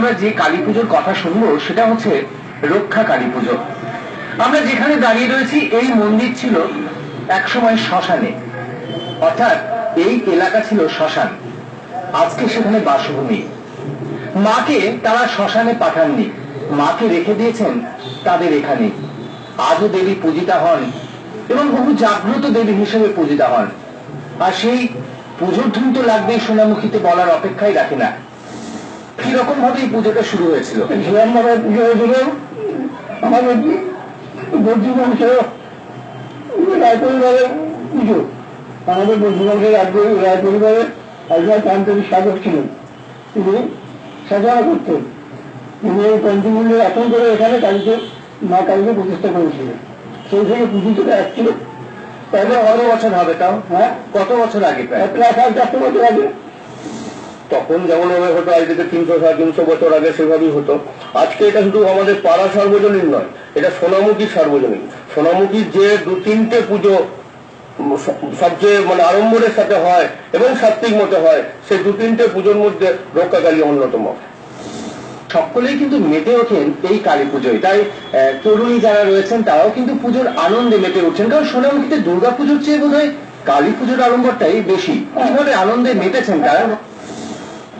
আমরা যে কালী পুজোর কথা শুনব, সেটা হচ্ছে রক্ষা কালী পুজো। আমরা যেখানে দাঁড়িয়ে রয়েছি, এই মন্দির ছিল একসময় শ্মশানে। অর্থাৎ এই এলাকা ছিল শ্মশান। আজকে সেখানে বাসভূমি। মাকে তারা শ্মশানে পাঠাননি। মাকে রেখে দিয়েছেন তাদের এখানে। আজও দেবী পূজিতা হন এবং বহু জাগ্রত দেবী হিসেবে পূজিতা হন। আর সেই পুজোর ধুম তো লাগবেই, সোনামুখীতে বলার অপেক্ষাই রাখে না। কীরকম ভাবে এই পুজোটা শুরু হয়েছিল? পুজো হয়েছিল। আমাদের বৌদ্ধ বংশের রায় পরিবারের পুজো। আমাদের বৌদ্ধ বংশের রায় পরি- রায় পরিবারের একজন তান্ত্রিক সাধক ছিলেন। তিনি সাধনা করতেন। তিনি এই পঞ্চমূল্যের আসন করে এখানে কালীকে মা কালীকে প্রতিষ্ঠা করেছিলেন। সেই থেকে পুজোটা আসছিল। তাহলে কত বছর হবে তাও? হ্যাঁ? কত বছর আগে প্রায়? প্রায় সাড়ে চারশো বছর আগে। তখন যেমন ভাবে হতো আজ থেকে তিনশো, সাড়ে তিনশো বছর আগে সেভাবেই হতো। আজকে এটা শুধু আমাদের পাড়া সার্বজনীন নয়, এটা সোনামুখী সার্বজনীন। সোনামুখীর যে দু তিনটে পুজো সবচেয়ে মানে আড়ম্বরের সাথে হয় এবং সাত্বিক মতে হয় সেই দু তিনটে পুজোর মধ্যে রক্ষাকালী অন্যতম। সকলেই কিন্তু মেতে ওঠেন এই কালী পুজোয়। তাই তরুণী যারা রয়েছেন, তারাও কিন্তু পুজোর আনন্দে মেতে উঠছেন। কারণ সোনামুখীতে দুর্গা পুজোর চেয়ে বোধ হয় কালী পুজোর আড়ম্বরটাই বেশি। কীভাবে আনন্দে মেতেছেন তারা?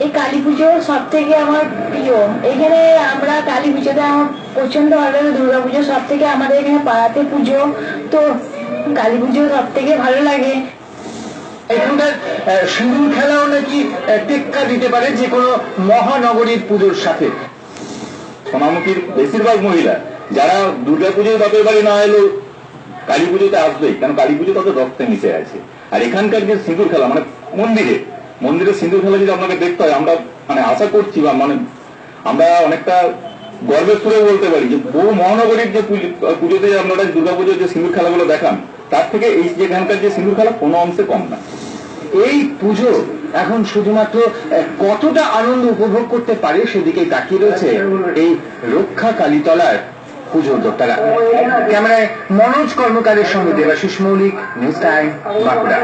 এই কালী পুজো সব থেকে আমার প্রিয়। এখানে আমরা কালী পুজোতে আমার প্রচণ্ড ভালো লাগে, দুর্গা পুজো সব থেকে আমাদের এখানে পাড়াতে পুজো। তো কালী পুজো সব থেকে ভালো লাগে। এখানকার সিঁদুর খেলাও নাকি টেক্কা দিতে পারে যে কোনো মহানগরীর পুজোর সাথে। সোনামুখীর বেশিরভাগ মহিলা, যারা দুর্গা পুজোয় বাপের বাড়ি না এলো কালী পুজোতে আসবেই, কারণ কালী পুজো তাদের রক্তে মিশে আছে। আর এখানকার যে সিঁদুর খেলা মানে মন্দিরে মন্দিরে সিঁদুর খেলা যদি আপনাকে দেখতে হয়, আমরা মানে আশা করছি বা মানে আমরা অনেকটা গর্বের সুরে বলতে পারি যে বহু মহানগরীর যে পুজোতে আপনারা দুর্গা পুজোর যে সিঁদুর খেলাগুলো দেখান, তার থেকে এই যে এখানকার যে সিঁদুর খেলা কোনো অংশে কম না। এই পুজো এখন শুধুমাত্র কতটা আনন্দ উপভোগ করতে পারে সেদিকে তাকিয়ে রয়েছে এই রক্ষা কালীতলার পুজো দোতারা ক্যামেরায় মনোজ কর্মকারের সঙ্গে দেবাশিস মৌলিক, নিউজ টাইম, বাঁকুড়া।